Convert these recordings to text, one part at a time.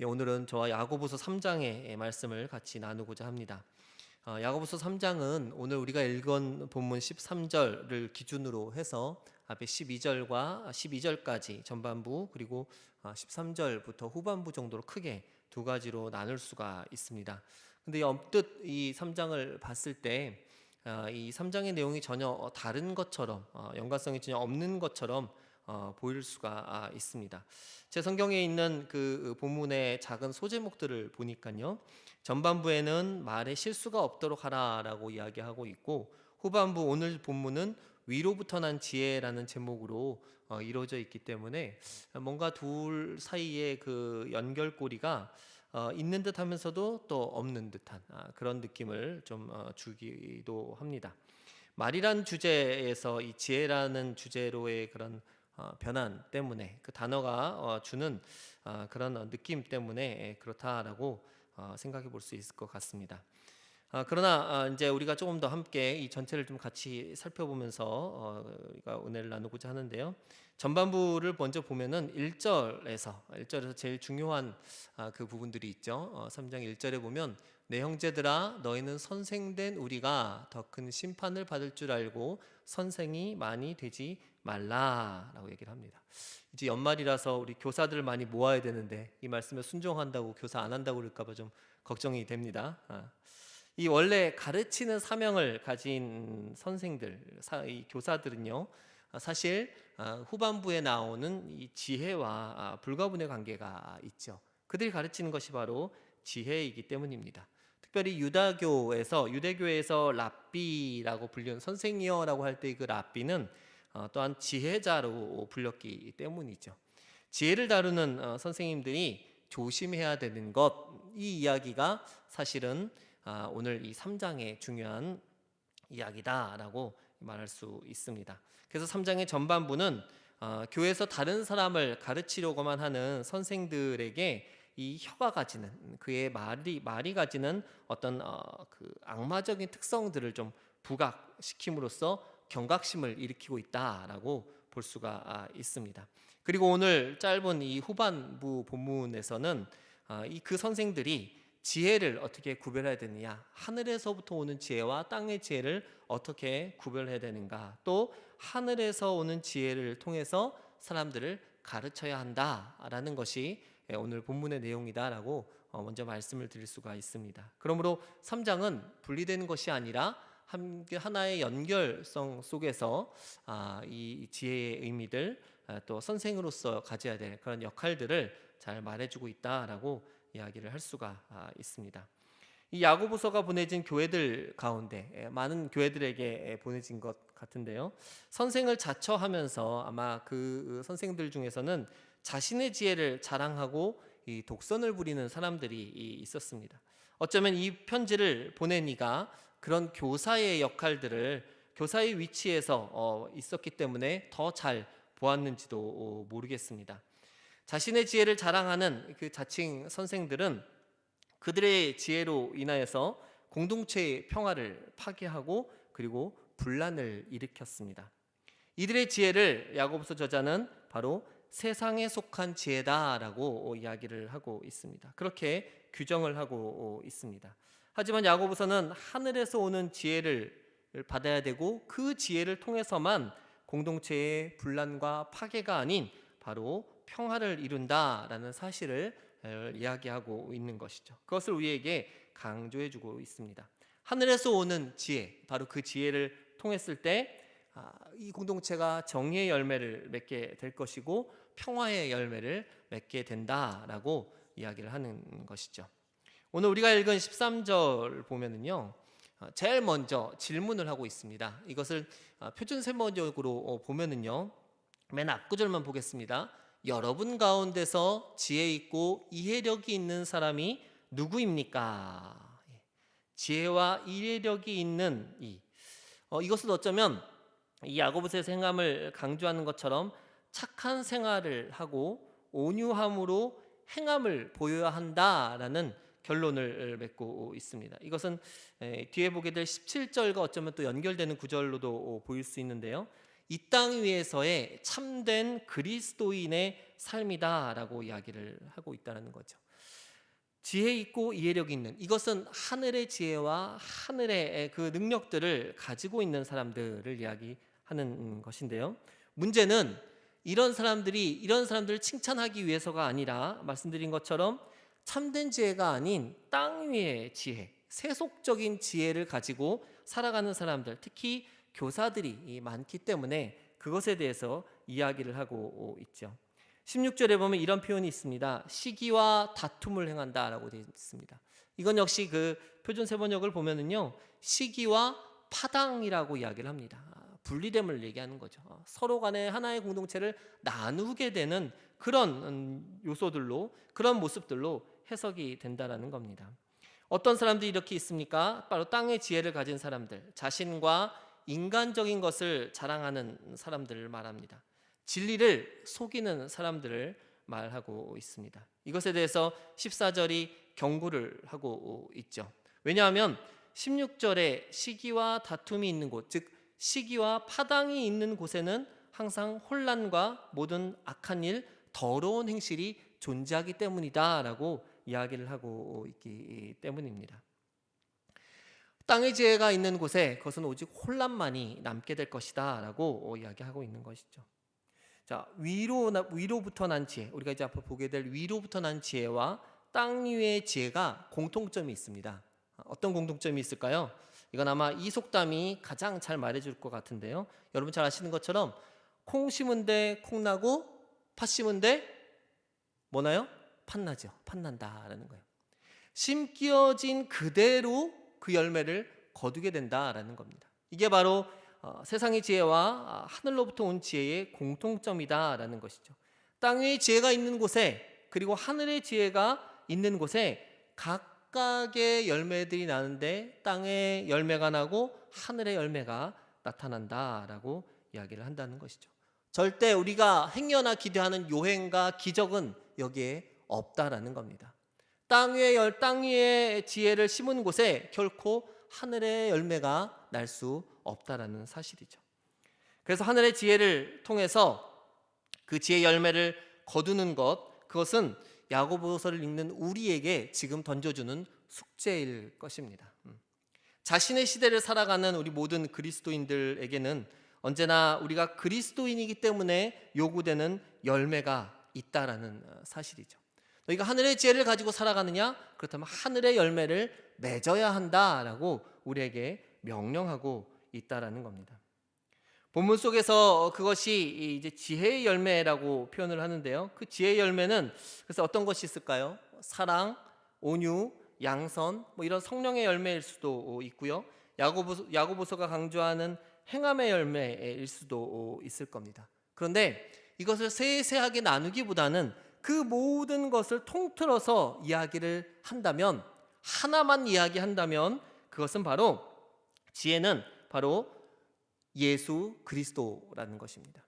예, 오늘은 저와 야고보서 3장의 말씀을 같이 나누고자 합니다. 어, 야고보서 3장은 오늘 우리가 읽은 본문 13절을 기준으로 해서 앞에 12절과 12절까지 전반부 그리고 13절부터 후반부 정도로 크게 두 가지로 나눌 수가 있습니다. 근데 엄뜻 이 3장을 봤을 때 이 3장의 내용이 전혀 다른 것처럼 어, 연관성이 전혀 없는 것처럼 어, 보일 수가 아, 있습니다. 제 성경에 있는 그 본문의 작은 소제목들을 보니까요. 전반부에는 말에 실수가 없도록 하라라고 이야기하고 있고 후반부 오늘 본문은 위로부터 난 지혜라는 제목으로 어, 이루어져 있기 때문에 뭔가 둘 사이의 그 연결고리가 어, 있는 듯하면서도 또 없는 듯한 아, 그런 느낌을 좀 어, 주기도 합니다. 말이란 주제에서 이 지혜라는 주제로의 그런 어, 변환 때문에 그 단어가 어, 주는 어, 그런 어, 느낌 때문에 예, 그렇다라고 어, 생각해 볼 수 있을 것 같습니다. 아, 그러나 아, 이제 우리가 조금 더 함께 이 전체를 좀 같이 살펴보면서 어, 우리가 은혜를 나누고자 하는데요. 전반부를 먼저 보면은 1절에서 1절에서 제일 중요한 아, 그 부분들이 있죠. 어, 3장 1절에 보면 내 형제들아 너희는 선생된 우리가 더 큰 심판을 받을 줄 알고 선생이 많이 되지 말라라고 얘기를 합니다. 이제 연말이라서 우리 교사들 많이 모아야 되는데 이 말씀에 순종한다고 교사 안 한다고 그럴까봐 좀 걱정이 됩니다. 아. 이 원래 가르치는 사명을 가진 선생들, 사- 이 교사들은요, 아, 사실 아, 후반부에 나오는 이 지혜와 아, 불가분의 관계가 있죠. 그들이 가르치는 것이 바로 지혜이기 때문입니다. 특별히 유다교에서 유대교에서 랍비라고 불리는 선생이여라고 할 때 그 랍비는 어, 또한 지혜자로 불렸기 때문이죠. 지혜를 다루는 어, 선생님들이 조심해야 되는 것 이 이야기가 사실은 아, 오늘 이 3장의 중요한 이야기다라고 말할 수 있습니다. 그래서 3장의 전반부는 어, 교회에서 다른 사람을 가르치려고만 하는 선생들에게 이 혀가 가지는 그의 말이 말이 가지는 어떤 어, 그 악마적인 특성들을 좀 부각시킴으로써 경각심을 일으키고 있다라고 볼 수가 아, 있습니다. 그리고 오늘 짧은 이 후반부 본문에서는 아, 이그 선생들이 지혜를 어떻게 구별해야 되느냐 하늘에서부터 오는 지혜와 땅의 지혜를 어떻게 구별해야 되는가 또 하늘에서 오는 지혜를 통해서 사람들을 가르쳐야 한다라는 것이 예, 오늘 본문의 내용이다라고 어, 먼저 말씀을 드릴 수가 있습니다. 그러므로 3장은 분리되는 것이 아니라 한- 하나의 연결성 속에서 아, 이 지혜의 의미들 아, 또 선생으로서 가져야 될 그런 역할들을 잘 말해주고 있다라고 이야기를 할 수가 아, 있습니다. 이 야고보서가 보내진 교회들 가운데 예, 많은 교회들에게 예, 보내진 것 같은데요. 선생을 자처하면서 아마 그 선생들 중에서는 자신의 지혜를 자랑하고 이 독선을 부리는 사람들이 이 있었습니다. 어쩌면 이 편지를 보낸 이가 그런 교사의 역할들을 교사의 위치에서 어, 있었기 때문에 더 잘 보았는지도 어, 모르겠습니다. 자신의 지혜를 자랑하는 그 자칭 선생들은 그들의 지혜로 인하여서 공동체의 평화를 파괴하고 그리고 분란을 일으켰습니다. 이들의 지혜를 야고보서 저자는 바로 세상에 속한 지혜다라고 이야기를 하고 있습니다. 그렇게 규정을 하고 있습니다. 하지만 야고보서는 하늘에서 오는 지혜를 받아야 되고 그 지혜를 통해서만 공동체의 분란과 파괴가 아닌 바로 평화를 이룬다라는 사실을 어, 이야기하고 있는 것이죠. 그것을 우리에게 강조해 주고 있습니다. 하늘에서 오는 지혜, 바로 그 지혜를 통했을 때 아, 이 공동체가 정의의 열매를 맺게 될 것이고 평화의 열매를 맺게 된다라고 이야기를 하는 것이죠. 오늘 우리가 읽은 13절 보면은요. 어, 제일 먼저 질문을 하고 있습니다. 이것을 어, 표준 세모적으로 어, 보면은요. 맨 앞구절만 보겠습니다. 여러분 가운데서 지혜 있고 이해력이 있는 사람이 누구입니까? 예. 지혜와 이해력이 있는 이 어, 이것은 어쩌면 이 야고보서의 생함을 강조하는 것처럼 착한 생활을 하고 온유함으로 행함을 보여야 한다라는 결론을 맺고 있습니다. 이것은 에, 뒤에 보게 될 17절과 어쩌면 또 연결되는 구절로도 보일 수 있는데요. 이 땅 위에서의 참된 그리스도인의 삶이다라고 이야기를 하고 있다는 거죠. 지혜 있고 이해력 있는 이것은 하늘의 지혜와 하늘의 그 능력들을 가지고 있는 사람들을 이야기하는 것인데요. 문제는 이런 사람들이 이런 사람들을 칭찬하기 위해서가 아니라 말씀드린 것처럼 참된 지혜가 아닌 땅 위의 지혜, 세속적인 지혜를 가지고 살아가는 사람들, 특히 교사들이 많기 때문에 그것에 대해서 이야기를 하고 있죠. 16절에 보면 이런 표현이 있습니다. 시기와 다툼을 행한다라고 되어 있습니다. 이건 역시 그 표준 세번역을 보면은요. 시기와 파당이라고 이야기를 합니다. 분리됨을 얘기하는 거죠. 서로 간에 하나의 공동체를 나누게 되는 그런 음, 요소들로 그런 모습들로 해석이 된다라는 겁니다. 어떤 사람들이 이렇게 있습니까? 바로 땅의 지혜를 가진 사람들, 자신과 인간적인 것을 자랑하는 사람들을 말합니다. 진리를 속이는 사람들을 말하고 있습니다. 이것에 대해서 14절이 경고를 하고 있죠. 왜냐하면 16절에 시기와 다툼이 있는 곳, 즉 시기와 파당이 있는 곳에는 항상 혼란과 모든 악한 일, 더러운 행실이 존재하기 때문이다라고 이야기를 하고 있기 때문입니다. 땅의 지혜가 있는 곳에 그것은 오직 혼란만이 남게 될 것이다라고 이야기하고 있는 것이죠. 자 위로 위로부터 난 지혜 우리가 이제 앞으로 보게 될 위로부터 난 지혜와 땅 위의 지혜가 공통점이 있습니다. 어떤 공통점이 있을까요? 이건 아마 이 속담이 가장 잘 말해줄 것 같은데요. 여러분 잘 아시는 것처럼 콩 심은데 콩 나고 팥 심은데 뭐나요? 팥 나죠. 팥 난다라는 거예요. 심기어진 그대로 그 열매를 거두게 된다라는 겁니다. 이게 바로 어, 세상의 지혜와 아, 하늘로부터 온 지혜의 공통점이다라는 것이죠. 땅의 지혜가 있는 곳에 그리고 하늘의 지혜가 있는 곳에 각각의 열매들이 나는데 땅의 열매가 나고 하늘의 열매가 나타난다라고 이야기를 한다는 것이죠. 절대 우리가 행여나 기대하는 요행과 기적은 여기에 없다라는 겁니다. 땅 위에 열, 땅 위에 지혜를 심은 곳에 결코 하늘의 열매가 날 수 없다라는 사실이죠. 그래서 하늘의 지혜를 통해서 그 지혜 열매를 거두는 것, 그것은 야고보서를 읽는 우리에게 지금 던져주는 숙제일 것입니다. 음. 자신의 시대를 살아가는 우리 모든 그리스도인들에게는 언제나 우리가 그리스도인이기 때문에 요구되는 열매가 있다라는 어, 사실이죠. 너희가 하늘의 지혜를 가지고 살아가느냐? 그렇다면 하늘의 열매를 맺어야 한다라고 우리에게 명령하고 있다라는 겁니다. 본문 속에서 그것이 이제 지혜의 열매라고 표현을 하는데요. 그 지혜의 열매는 그래서 어떤 것이 있을까요? 사랑, 온유, 양선, 뭐 이런 성령의 열매일 수도 있고요. 야고보, 야고보서가 강조하는 행함의 열매일 수도 있을 겁니다. 그런데 이것을 세세하게 나누기보다는 그 모든 것을 통틀어서 이야기를 한다면 하나만 이야기한다면 그것은 바로 지혜는 바로 예수 그리스도라는 것입니다.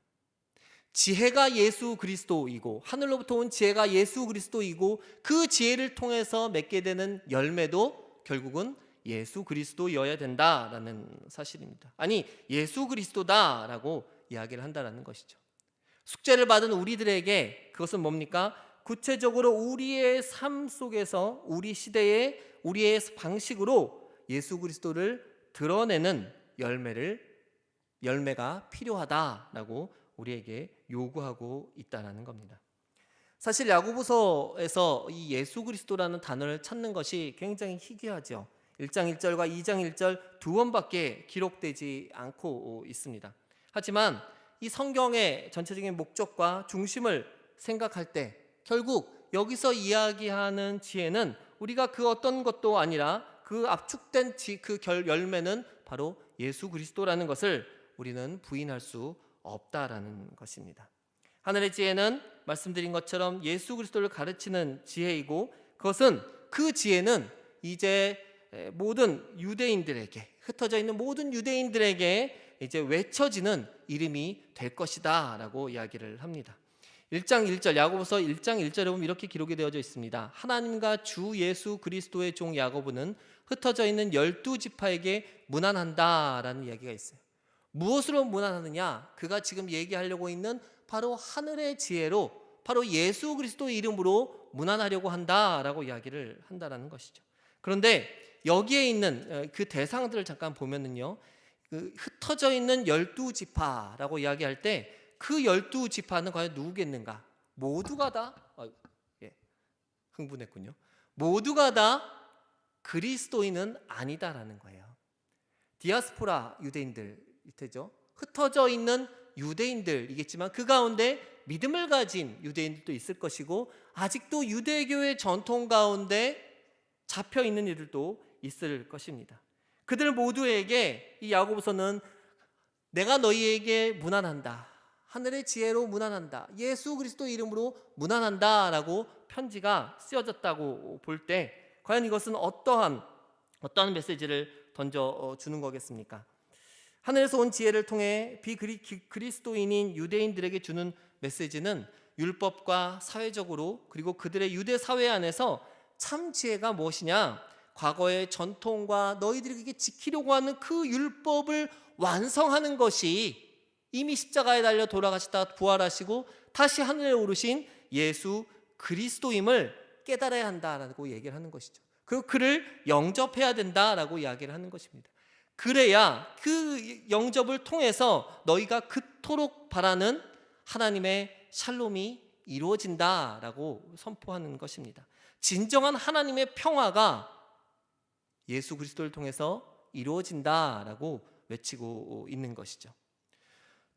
지혜가 예수 그리스도이고 하늘로부터 온 지혜가 예수 그리스도이고 그 지혜를 통해서 맺게 되는 열매도 결국은 예수 그리스도여야 된다라는 사실입니다. 아니 예수 그리스도다라고 이야기를 한다라는 것이죠. 숙제를 받은 우리들에게 그것은 뭡니까? 구체적으로 우리의 삶 속에서 우리 시대의 우리의 방식으로 예수 그리스도를 드러내는 열매를 열매가 필요하다라고 우리에게 요구하고 있다라는 겁니다. 사실 야고보서에서 이 예수 그리스도라는 단어를 찾는 것이 굉장히 희귀하죠. 1장 1절과 2장 1절 두 번밖에 기록되지 않고 있습니다. 하지만 이 성경의 전체적인 목적과 중심을 생각할 때 결국 여기서 이야기하는 지혜는 우리가 그 어떤 것도 아니라 그 압축된 그 열매는 바로 예수 그리스도라는 것을 우리는 부인할 수 없다라는 것입니다. 하늘의 지혜는 말씀드린 것처럼 예수 그리스도를 가르치는 지혜이고 그것은 그 지혜는 이제 모든 유대인들에게 흩어져 있는 모든 유대인들에게 이제 외쳐지는 이름이 될 것이다라고 이야기를 합니다. 1장 1절 야고보서 1장 1절에 보면 이렇게 기록이 되어져 있습니다. 하나님과 주 예수 그리스도의 종 야고보는 흩어져 있는 열두 지파에게 문안한다라는 이야기가 있어요. 무엇으로 무난하느냐? 그가 지금 얘기하려고 있는 바로 하늘의 지혜로 바로 예수 그리스도의 이름으로 무난하려고 한다라고 이야기를 한다라는 것이죠. 그런데 여기에 있는 어, 그 대상들을 잠깐 보면은요. 그 흩어져 있는 열두 지파라고 이야기할 때 그 열두 지파는 과연 누구겠는가? 모두가 다 아이고, 예, 흥분했군요. 모두가 다 그리스도인은 아니다라는 거예요. 디아스포라 유대인들 이테죠. 흩어져 있는 유대인들이겠지만 그 가운데 믿음을 가진 유대인들도 있을 것이고 아직도 유대교의 전통 가운데 잡혀 있는 이들도 있을 것입니다. 그들 모두에게 이 야고보서는 내가 너희에게 무난한다. 하늘의 지혜로 무난한다. 예수 그리스도 이름으로 무난한다라고 편지가 쓰여졌다고 볼 때 과연 이것은 어떠한 어떠한 메시지를 던져 어, 주는 거겠습니까? 하늘에서 온 지혜를 통해 비그리스도인인 유대인들에게 주는 메시지는 율법과 사회적으로 그리고 그들의 유대 사회 안에서 참 지혜가 무엇이냐? 과거의 전통과 너희들에게 지키려고 하는 그 율법을 완성하는 것이 이미 십자가에 달려 돌아가시다 부활하시고 다시 하늘에 오르신 예수 그리스도임을 깨달아야 한다라고 얘기를 하는 것이죠. 그리고 그를 영접해야 된다라고 이야기를 하는 것입니다. 그래야 그 영접을 통해서 너희가 그토록 바라는 하나님의 샬롬이 이루어진다라고 선포하는 것입니다. 진정한 하나님의 평화가 예수 그리스도를 통해서 이루어진다라고 외치고 있는 것이죠.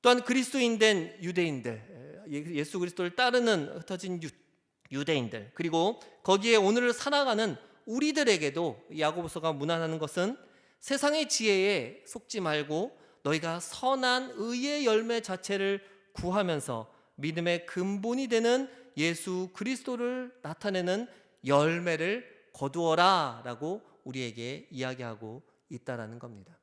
또한 그리스도인 된 유대인들, 예수 그리스도를 따르는 흩어진 유, 대인들 그리고 거기에 오늘을 살아가는 우리들에게도 야고보서가 문안하는 것은 세상의 지혜에 속지 말고 너희가 선한 의의 열매 자체를 구하면서 믿음의 근본이 되는 예수 그리스도를 나타내는 열매를 거두어라라고 우리에게 이야기하고 있다라는 겁니다.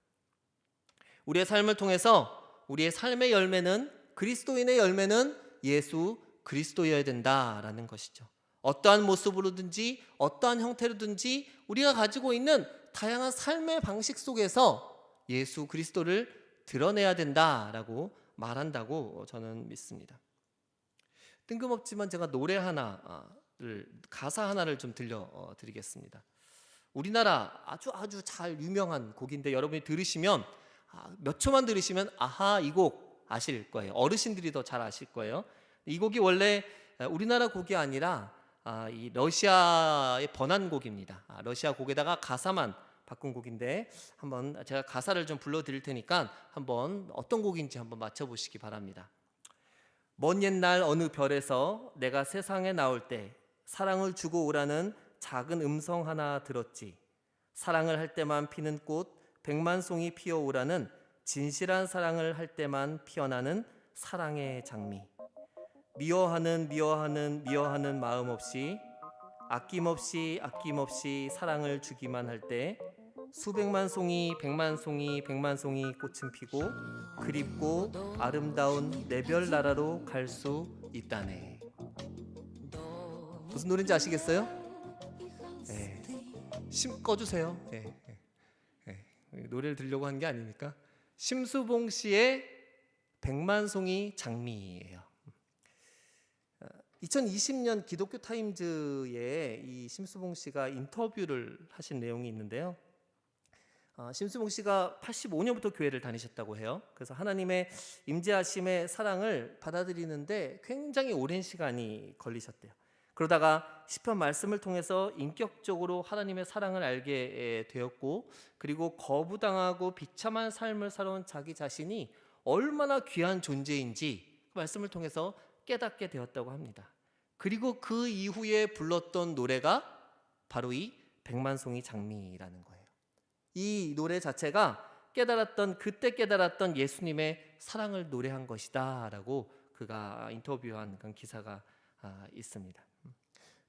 우리의 삶을 통해서 우리의 삶의 열매는 그리스도인의 열매는 예수 그리스도여야 된다라는 것이죠. 어떠한 모습으로든지 어떠한 형태로든지 우리가 가지고 있는 다양한 삶의 방식 속에서 예수 그리스도를 드러내야 된다라고 말한다고 저는 믿습니다. 뜬금없지만 제가 노래 하나를 가사 하나를 좀 들려 드리겠습니다. 우리나라 아주 아주 잘 유명한 곡인데 여러분이 들으시면 아, 몇 초만 들으시면 아하 이 곡 아실 거예요. 어르신들이 더 잘 아실 거예요. 이 곡이 원래 우리나라 곡이 아니라 아, 이 러시아의 번안곡입니다. 아, 러시아 곡에다가 가사만 바꾼 곡인데 한번 제가 가사를 좀 불러드릴 테니까 한번 어떤 곡인지 한번 맞춰보시기 바랍니다. 먼 옛날 어느 별에서 내가 세상에 나올 때 사랑을 주고 오라는 작은 음성 하나 들었지. 사랑을 할 때만 피는 꽃 백만 송이 피어오라는 진실한 사랑을 할 때만 피어나는 사랑의 장미. 미워하는 미워하는 미워하는 마음 없이 아낌없이 아낌없이 사랑을 주기만 할 때 수백만 송이 백만 송이 백만 송이 꽃은 피고 그립고 아름다운 내별 나라로 갈 수 있다네. 무슨 노래인지 아시겠어요? 네. 심 꺼주세요. 네. 네. 노래를 들려고 한 게 아니니까 심수봉 씨의 백만송이 장미예요. 2020년 기독교 타임즈에 이 심수봉 씨가 인터뷰를 하신 내용이 있는데요. 어, 심수봉 씨가 85년부터 교회를 다니셨다고 해요. 그래서 하나님의 임재하심의 사랑을 받아들이는데 굉장히 오랜 시간이 걸리셨대요. 그러다가 시편 말씀을 통해서 인격적으로 하나님의 사랑을 알게 되었고 그리고 거부당하고 비참한 삶을 살아온 자기 자신이 얼마나 귀한 존재인지 그 말씀을 통해서 깨닫게 되었다고 합니다. 그리고 그 이후에 불렀던 노래가 바로 이 백만송이 장미라는 거예요. 이 노래 자체가 깨달았던 그때 깨달았던 예수님의 사랑을 노래한 것이다라고 그가 인터뷰한 기사가 아, 있습니다.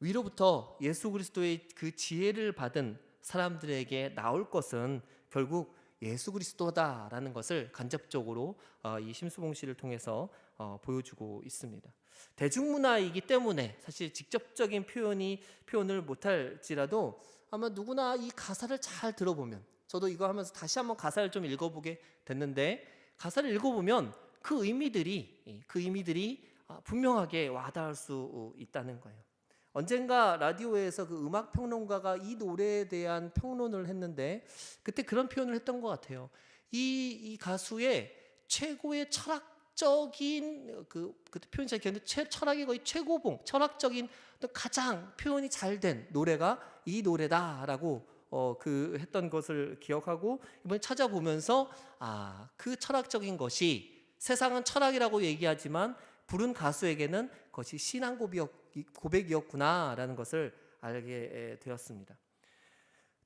위로부터 예수 그리스도의 그 지혜를 받은 사람들에게 나올 것은 결국 예수 그리스도다라는 것을 간접적으로 어, 이 심수봉 씨를 통해서 어, 보여주고 있습니다. 대중문화이기 때문에 사실 직접적인 표현이 표현을 못할지라도 아마 누구나 이 가사를 잘 들어보면 저도 이거 하면서 다시 한번 가사를 좀 읽어보게 됐는데 가사를 읽어보면 그 의미들이 예, 그 의미들이 아, 분명하게 와닿을 수 있다는 거예요. 언젠가 라디오에서 그 음악 평론가가 이 노래에 대한 평론을 했는데 그때 그런 표현을 했던 것 같아요. 이, 이 가수의 최고의 철학적인 그 그때 표현 잘 기억나는데 최, 철학의 거의 최고봉, 철학적인 가장 표현이 잘 된 노래가 이 노래다라고 어, 그 했던 것을 기억하고 이번에 찾아보면서 아, 그 철학적인 것이 세상은 철학이라고 얘기하지만 부른 가수에게는 그것이 신앙 고백이었, 고백이었구나라는 것을 알게 되었습니다.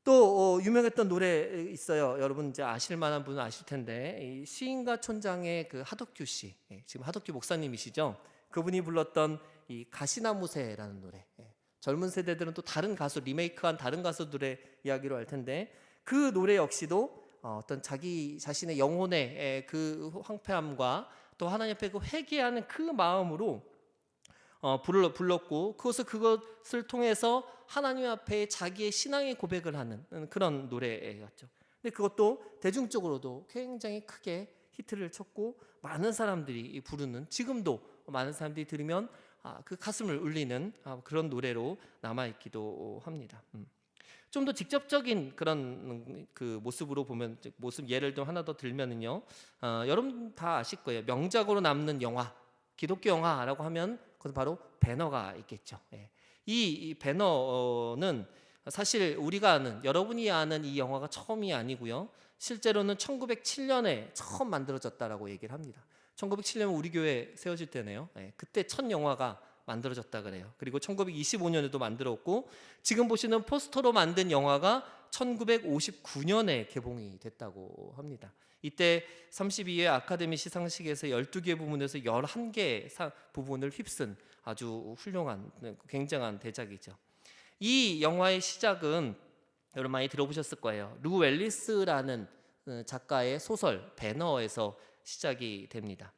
또 어, 유명했던 노래 있어요. 여러분 이제 아실 만한 분은 아실 텐데 이 시인과 촌장의 그 하덕규 씨, 예, 지금 하덕규 목사님이시죠. 그분이 불렀던 이 가시나무새라는 노래. 예, 젊은 세대들은 또 다른 가수 리메이크한 다른 가수들의 이야기로 알 텐데 그 노래 역시도 어, 어떤 자기 자신의 영혼의 에, 그 황폐함과 또 하나님 앞에 그 회개하는 그 마음으로 어, 불렀고 그것을 그것을 통해서 하나님 앞에 자기의 신앙의 고백을 하는 그런 노래였죠. 근데 그것도 대중적으로도 굉장히 크게 히트를 쳤고 많은 사람들이 부르는 지금도 많은 사람들이 들으면 아, 그 가슴을 울리는 아, 그런 노래로 남아 있기도 합니다. 음. 좀 더 직접적인 그런 그 모습으로 보면 모습 예를 좀 하나 더 들면은요, 어, 여러분 다 아실 거예요. 명작으로 남는 영화, 기독교 영화라고 하면 그것은 바로 배너가 있겠죠. 예. 이, 이 배너는 사실 우리가 아는 여러분이 아는 이 영화가 처음이 아니고요. 실제로는 1907년에 처음 만들어졌다라고 얘기를 합니다. 1907년 우리 교회 세워질 때네요. 예, 그때 첫 영화가 만들어졌다 그래요. 그리고 1925년에도 만들었고 지금 보시는 포스터로 만든 영화가 1959년에 개봉이 됐다고 합니다. 이때 32회 아카데미 시상식에서 12개 부문에서 11개 부분을 휩쓴 아주 훌륭한 굉장한 대작이죠. 이 영화의 시작은 여러분 많이 들어보셨을 거예요. 루 웰리스라는 어, 작가의 소설 배너에서 시작이 됩니다.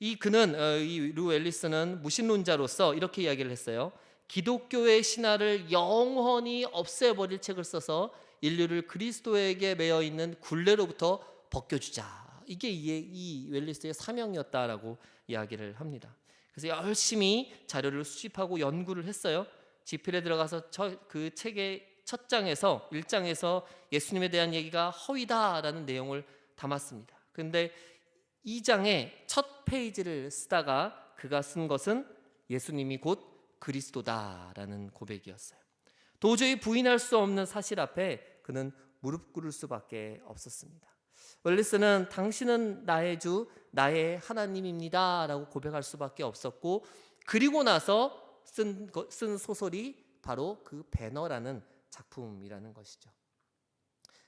이 그는 어, 이루 앨리스는 무신론자로서 이렇게 이야기를 했어요. 기독교의 신화를 영원히 없애버릴 책을 써서 인류를 그리스도에게 매여 있는 굴레로부터 벗겨주자. 이게 이, 이 웰리스의 사명이었다라고 이야기를 합니다. 그래서 열심히 자료를 수집하고 연구를 했어요. 지필에 들어가서 저, 그 책의 첫 장에서 1장에서 예수님에 대한 얘기가 허위다라는 내용을 담았습니다. 그런데 2장의 첫 페이지를 쓰다가 그가 쓴 것은 예수님이 곧 그리스도다라는 고백이었어요. 도저히 부인할 수 없는 사실 앞에 그는 무릎 꿇을 수밖에 없었습니다. 웰리스는 당신은 나의 주, 나의 하나님입니다 라고 고백할 수밖에 없었고 그리고 나서 쓴, 쓴 소설이 바로 그 배너라는 작품이라는 것이죠.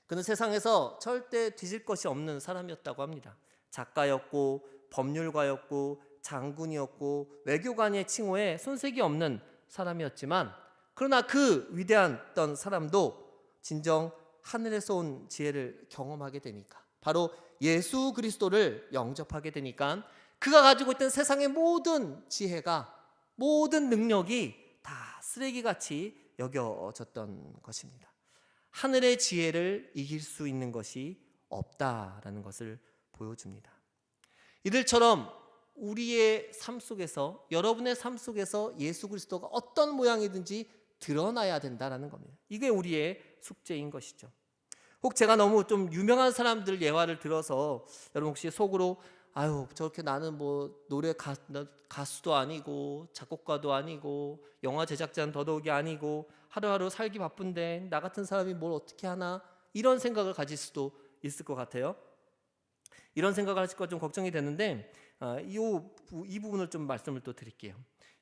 그는 세상에서 절대 뒤질 것이 없는 사람이었다고 합니다. 작가였고 법률가였고 장군이었고 외교관의 칭호에 손색이 없는 사람이었지만 그러나 그 위대한 사람도 진정 하늘에서 온 지혜를 경험하게 되니까 바로 예수 그리스도를 영접하게 되니까 그가 가지고 있던 세상의 모든 지혜가 모든 능력이 다 쓰레기같이 여겨졌던 것입니다. 하늘의 지혜를 이길 수 있는 것이 없다라는 것을 보여줍니다. 이들처럼 우리의 삶 속에서 여러분의 삶 속에서 예수 그리스도가 어떤 모양이든지 드러나야 된다라는 겁니다. 이게 우리의 숙제인 것이죠. 혹 제가 너무 좀 유명한 사람들 예화를 들어서 여러분 혹시 속으로 아유 저렇게 나는 뭐 노래 가, 가수도 아니고 작곡가도 아니고 영화 제작자는 더더욱이 아니고 하루하루 살기 바쁜데 나 같은 사람이 뭘 어떻게 하나 이런 생각을 가질 수도 있을 것 같아요. 이런 생각을 하실까 좀 걱정이 되는데 어, 이, 이 부분을 좀 말씀을 또 드릴게요.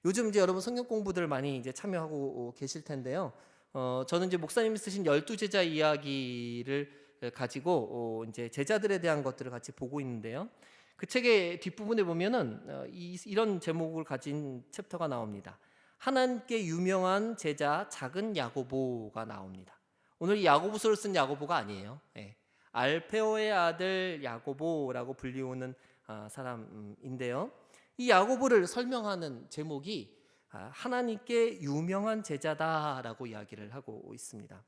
요즘 이제 여러분 성경 공부들 많이 이제 참여하고 계실 텐데요. 어, 저는 이제 목사님이 쓰신 열두 제자 이야기를 가지고 어, 이제 제자들에 대한 것들을 같이 보고 있는데요. 그 책의 뒷부분에 보면은 어, 이, 이런 제목을 가진 챕터가 나옵니다. 하나님께 유명한 제자 작은 야고보가 나옵니다. 오늘 이 야고보서를 쓴 야고보가 아니에요. 네. 알페오의 아들 야고보라고 불리우는 아, 사람인데요. 이 야고보를 설명하는 제목이 아, 하나님께 유명한 제자다라고 이야기를 하고 있습니다.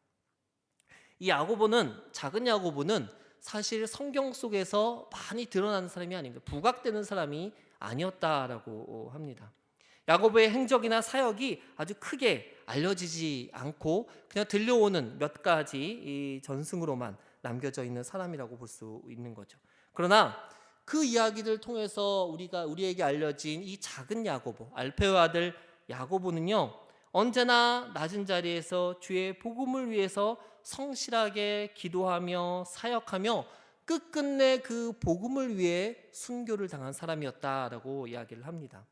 이 야고보는 작은 야고보는 사실 성경 속에서 많이 드러나는 사람이 아닙니다. 부각되는 사람이 아니었다라고 합니다. 야고보의 행적이나 사역이 아주 크게 알려지지 않고 그냥 들려오는 몇 가지 이 전승으로만 남겨져 있는 사람이라고 볼 수 있는 거죠. 그러나 그 이야기를 통해서 우리가 우리에게 알려진 이 작은 야고보, 알페오 아들 야고보는요. 언제나 낮은 자리에서 주의 복음을 위해서 성실하게 기도하며 사역하며 끝끝내 그 복음을 위해 순교를 당한 사람이었다라고 이야기를 합니다.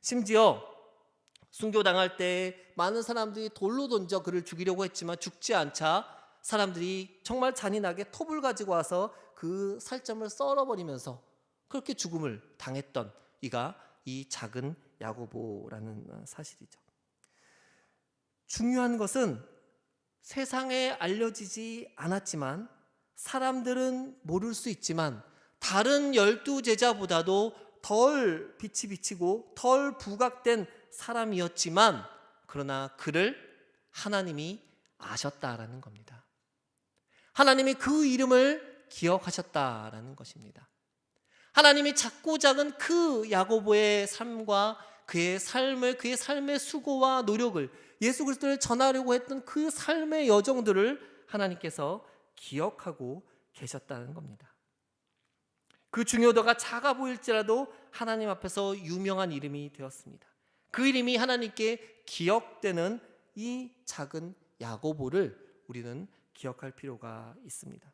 심지어 순교 당할 때 많은 사람들이 돌로 던져 그를 죽이려고 했지만 죽지 않자 사람들이 정말 잔인하게 톱을 가지고 와서 그 살점을 썰어버리면서 그렇게 죽음을 당했던 이가 이 작은 야고보라는 사실이죠. 중요한 것은 세상에 알려지지 않았지만 사람들은 모를 수 있지만 다른 열두 제자보다도 덜 빛이 비치고 덜 부각된 사람이었지만 그러나 그를 하나님이 아셨다라는 겁니다. 하나님이 그 이름을 기억하셨다라는 것입니다. 하나님이 작고 작은 그 야고보의 삶과 그의 삶을 그의 삶의 수고와 노력을 예수 그리스도를 전하려고 했던 그 삶의 여정들을 하나님께서 기억하고 계셨다는 겁니다. 그 중요도가 작아 보일지라도 하나님 앞에서 유명한 이름이 되었습니다. 그 이름이 하나님께 기억되는 이 작은 야고보를 우리는 기억할 필요가 있습니다.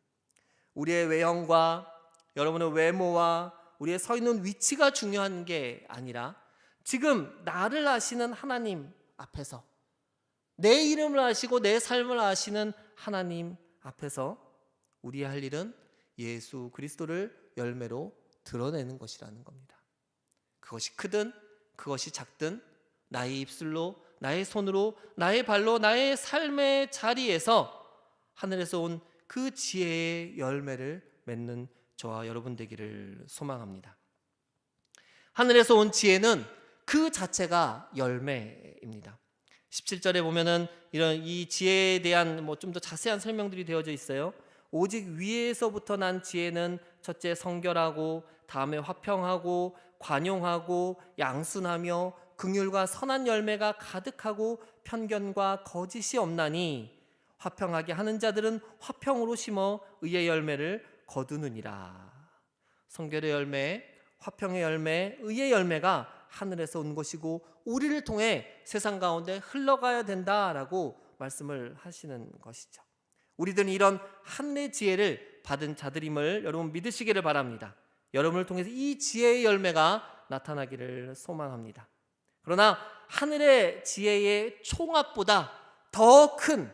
우리의 외형과 여러분의 외모와 우리의 서 있는 위치가 중요한 게 아니라 지금 나를 아시는 하나님 앞에서 내 이름을 아시고 내 삶을 아시는 하나님 앞에서 우리의 할 일은 예수 그리스도를 열매로 드러내는 것이라는 겁니다. 그것이 크든 그것이 작든 나의 입술로 나의 손으로 나의 발로 나의 삶의 자리에서 하늘에서 온 그 지혜의 열매를 맺는 저와 여러분 되기를 소망합니다. 하늘에서 온 지혜는 그 자체가 열매입니다. 17절에 보면은 이런 이 지혜에 대한 뭐 좀 더 자세한 설명들이 되어져 있어요. 오직 위에서부터 난 지혜는 첫째 성결하고 다음에 화평하고 관용하고 양순하며 긍휼과 선한 열매가 가득하고 편견과 거짓이 없나니 화평하게 하는 자들은 화평으로 심어 의의 열매를 거두느니라. 성결의 열매, 화평의 열매, 의의 열매가 하늘에서 온 것이고 우리를 통해 세상 가운데 흘러가야 된다라고 말씀을 하시는 것이죠. 우리들은 이런 하늘의 지혜를 받은 자들임을 여러분 믿으시기를 바랍니다. 여러분을 통해서 이 지혜의 열매가 나타나기를 소망합니다. 그러나 하늘의 지혜의 총합보다 더 큰,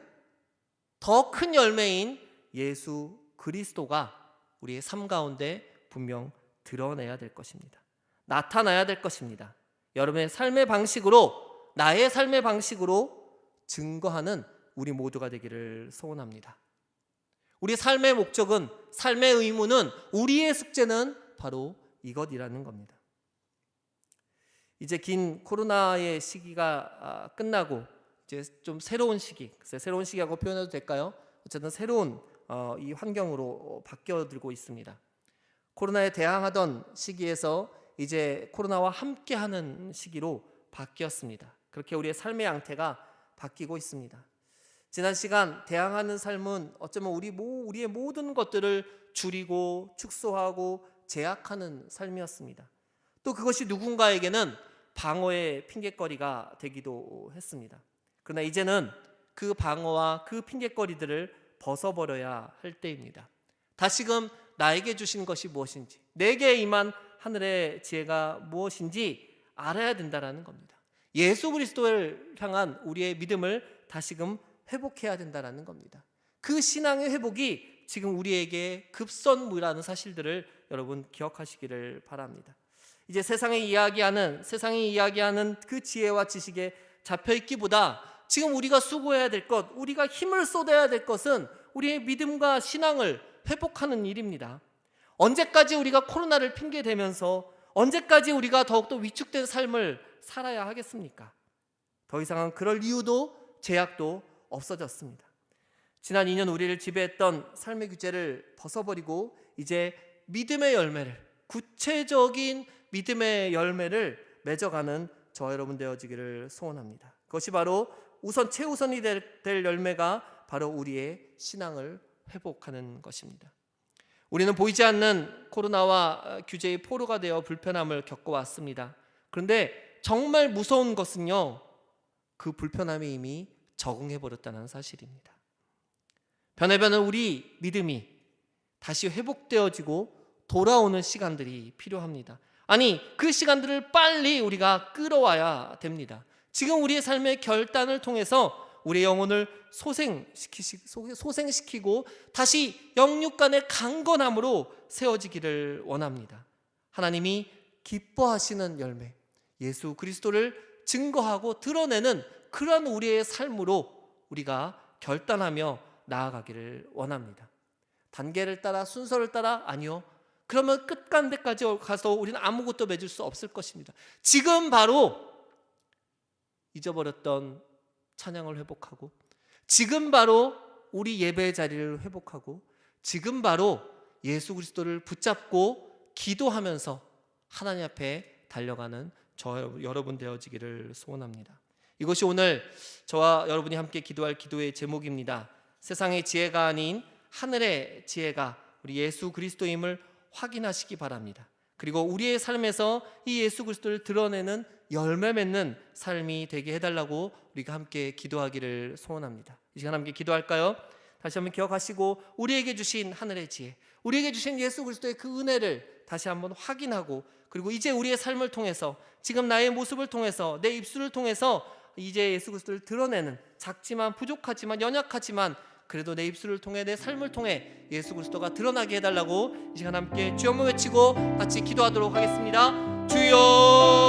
더 큰 열매인 예수 그리스도가 우리의 삶 가운데 분명 드러내야 될 것입니다. 나타나야 될 것입니다. 여러분의 삶의 방식으로, 나의 삶의 방식으로 증거하는 우리 모두가 되기를 소원합니다. 우리 삶의 목적은, 삶의 의무는, 우리의 숙제는 바로 이것이라는 겁니다. 이제 긴 코로나의 시기가 아, 끝나고 이제 좀 새로운 시기, 새로운 시기하고 표현해도 될까요? 어쨌든 새로운 어, 이 환경으로 바뀌어들고 있습니다. 코로나에 대항하던 시기에서 이제 코로나와 함께하는 시기로 바뀌었습니다. 그렇게 우리의 삶의 양태가 바뀌고 있습니다. 지난 시간 대항하는 삶은 어쩌면 우리 모 우리의 모든 것들을 줄이고 축소하고 제약하는 삶이었습니다. 또 그것이 누군가에게는 방어의 핑계거리가 되기도 했습니다. 그러나 이제는 그 방어와 그 핑계거리들을 벗어버려야 할 때입니다. 다시금 나에게 주신 것이 무엇인지, 내게 임한 하늘의 지혜가 무엇인지 알아야 된다라는 겁니다. 예수 그리스도를 향한 우리의 믿음을 다시금 회복해야 된다라는 겁니다. 그 신앙의 회복이 지금 우리에게 급선무라는 사실들을 여러분 기억하시기를 바랍니다. 이제 세상이 이야기하는 세상이 이야기하는 그 지혜와 지식에 잡혀 있기보다 지금 우리가 수고해야 될 것, 우리가 힘을 쏟아야 될 것은 우리의 믿음과 신앙을 회복하는 일입니다. 언제까지 우리가 코로나를 핑계 대면서 언제까지 우리가 더욱더 위축된 삶을 살아야 하겠습니까? 더 이상은 그럴 이유도 제약도 없어졌습니다. 지난 2년 우리를 지배했던 삶의 규제를 벗어버리고 이제 믿음의 열매를 구체적인 믿음의 열매를 맺어가는 저 여러분 되어지기를 소원합니다. 그것이 바로 우선 최우선이 될, 될 열매가 바로 우리의 신앙을 회복하는 것입니다. 우리는 보이지 않는 코로나와 규제의 포로가 되어 불편함을 겪어왔습니다. 그런데 정말 무서운 것은요, 그 불편함이 이미 적응해 버렸다는 사실입니다. 변해변은 우리 믿음이 다시 회복되어지고 돌아오는 시간들이 필요합니다. 아니, 그 시간들을 빨리 우리가 끌어와야 됩니다. 지금 우리의 삶의 결단을 통해서 우리의 영혼을 소생시키시, 소생시키고 다시 영육 간의 강건함으로 세워지기를 원합니다. 하나님이 기뻐하시는 열매, 예수 그리스도를 증거하고 드러내는 그러한 우리의 삶으로 우리가 결단하며 나아가기를 원합니다. 단계를 따라 순서를 따라 아니요. 그러면 끝간데까지 가서 우리는 아무것도 맺을 수 없을 것입니다. 지금 바로 잊어버렸던 찬양을 회복하고 지금 바로 우리 예배의 자리를 회복하고 지금 바로 예수 그리스도를 붙잡고 기도하면서 하나님 앞에 달려가는 저 여러분 되어지기를 소원합니다. 이것이 오늘 저와 여러분이 함께 기도할 기도의 제목입니다. 세상의 지혜가 아닌 하늘의 지혜가 우리 예수 그리스도임을 확인하시기 바랍니다. 그리고 우리의 삶에서 이 예수 그리스도를 드러내는 열매 맺는 삶이 되게 해달라고 우리가 함께 기도하기를 소원합니다. 이 시간 함께 기도할까요? 다시 한번 기억하시고 우리에게 주신 하늘의 지혜, 우리에게 주신 예수 그리스도의 그 은혜를 다시 한번 확인하고 그리고 이제 우리의 삶을 통해서 지금 나의 모습을 통해서 내 입술을 통해서 이제 예수 그리스도를 드러내는 작지만 부족하지만 연약하지만 그래도 내 입술을 통해 내 삶을 통해 예수 그리스도가 드러나게 해달라고 이 시간 함께 주여 외치고 같이 기도하도록 하겠습니다. 주여